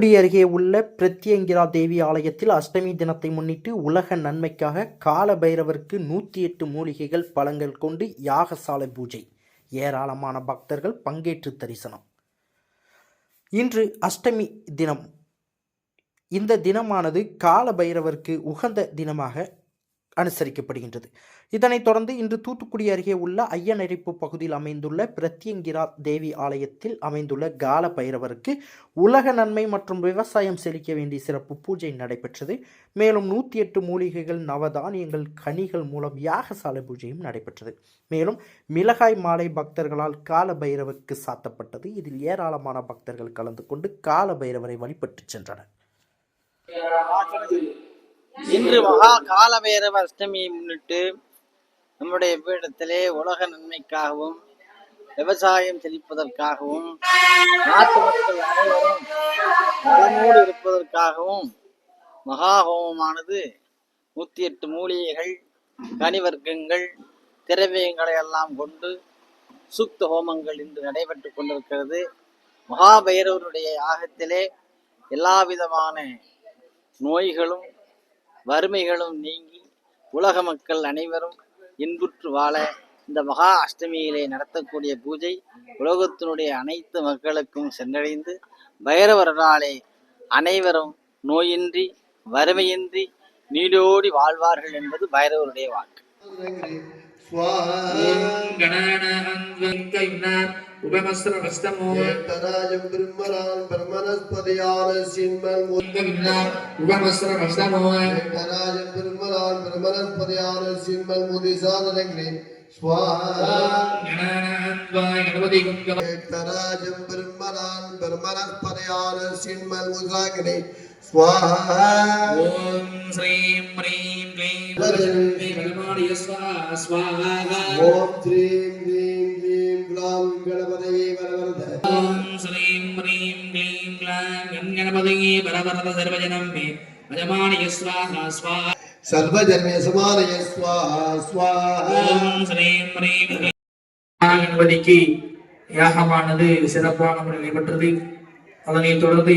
தூத்துக்குடி அருகே உள்ள பிரத்யங்கிரா தேவி ஆலயத்தில் அஷ்டமி தினத்தை முன்னிட்டு உலக நன்மைக்காக கால பைரவருக்கு நூற்றி எட்டு மூலிகைகள் பழங்கள் கொண்டு யாகசாலை பூஜை. ஏராளமான பக்தர்கள் பங்கேற்று தரிசனம். இன்று அஷ்டமி தினம். இந்த தினமானது கால பைரவருக்கு உகந்த தினமாக அனுசரிக்கப்படுகின்றது. இதனைத் தொடர்ந்து இன்று தூத்துக்குடி அருகே உள்ள ஐயனரிப்பு பகுதியில் அமைந்துள்ள பிரத்யங்கிரா தேவி ஆலயத்தில் அமைந்துள்ள கால பைரவருக்கு உலக நன்மை மற்றும் விவசாயம் செழிக்க வேண்டிய சிறப்பு பூஜை நடைபெற்றது. மேலும் நூற்றி எட்டு மூலிகைகள் நவதானியங்கள் கனிகள் மூலம் யாகசாலை பூஜையும் நடைபெற்றது. மேலும் மிளகாய் மாலை பக்தர்களால் கால பைரவருக்கு சாத்தப்பட்டது. இதில் ஏராளமான பக்தர்கள் கலந்து கொண்டு கால பைரவரை வழிபட்டு சென்றனர். இன்று மகா காலபைரவ அஷ்டமியை முன்னிட்டு நம்முடைய பீடத்திலே உலக நன்மைக்காகவும் விவசாயம் செழிப்பதற்காகவும் நாட்டு மக்கள் அனைவரும் நலமோடு இருப்பதற்காகவும் மகா ஹோமமானது நூற்றி எட்டு மூலிகைகள் கனிவர்க்கங்கள் திரவியங்களை எல்லாம் கொண்டு சூக்த ஹோமங்கள் இன்று நடைபெற்று கொண்டிருக்கிறது. மகாபைரவருடைய யாகத்திலே எல்லா விதமான நோய்களும் வறுமைகளும் நீங்கி உலக மக்கள் அனைவரும் இன்புற்று வாழ இந்த மகா அஷ்டமியிலே நடத்தக்கூடிய பூஜை உலகத்தினுடைய அனைத்து மக்களுக்கும் சென்றடைந்து பைரவர்களாலே அனைவரும் நோயின்றி வறுமையின்றி நீடோடி வாழ்வார்கள் என்பது பைரவருடைய வாக்கு உபமஸ்ரமஸ்தமோராயம் பிரம்மரான் பிரமணஸ்பதியான சின்மல் உபமஸ்ரமஸ்தமோராயம் பிரம்மரான் பிரமணஸ்பதியான சின்மல் முதி சாதனங்களே ஸ்வாஜம் பிரம்மரான் பிரமணஸ்பதியான சின்மல் ॐ श्रीं ह्रीं क्लीं गणमाणय स्वाहा स्वाहा ॐ श्रीं ह्रीं क्लीं ग्लां गणपतये वरवरद ॐ श्रीं ह्रीं क्लीं ग्लां गणपतये वरवरद सर्वजनं मे भजमाणय स्वाहा स्वाहा सर्वजने समानय स्वाहा स्वाहा ॐ श्रीं ह्रीं கணபதிக்கு யாகமானது சிறப்பான முறையில் பெற்றது அதனைத் தொடர்ந்து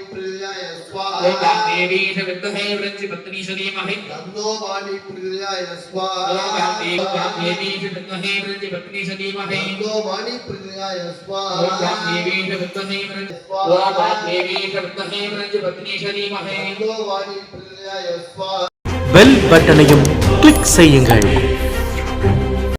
ஓம் வாணி புரியாய ஸ்வாஹா ओम देवी शक्तहे विष्णुपत्नी सलीमहे தன்னோ வாணி புரியாய ओम ஸ்வாஹா देवी शक्तहे विष्णुपत्नी सलीमहे தன்னோ வாணி புரியாய ओम ஸ்வாஹா देवी शक्तहे ओम देवी शक्तहे विष्णुपत्नी सलीमहे தன்னோ வாணி புரியாய ஸ்வாஹா பெல் பட்டனையும் கிளிக் செய்யுங்கள்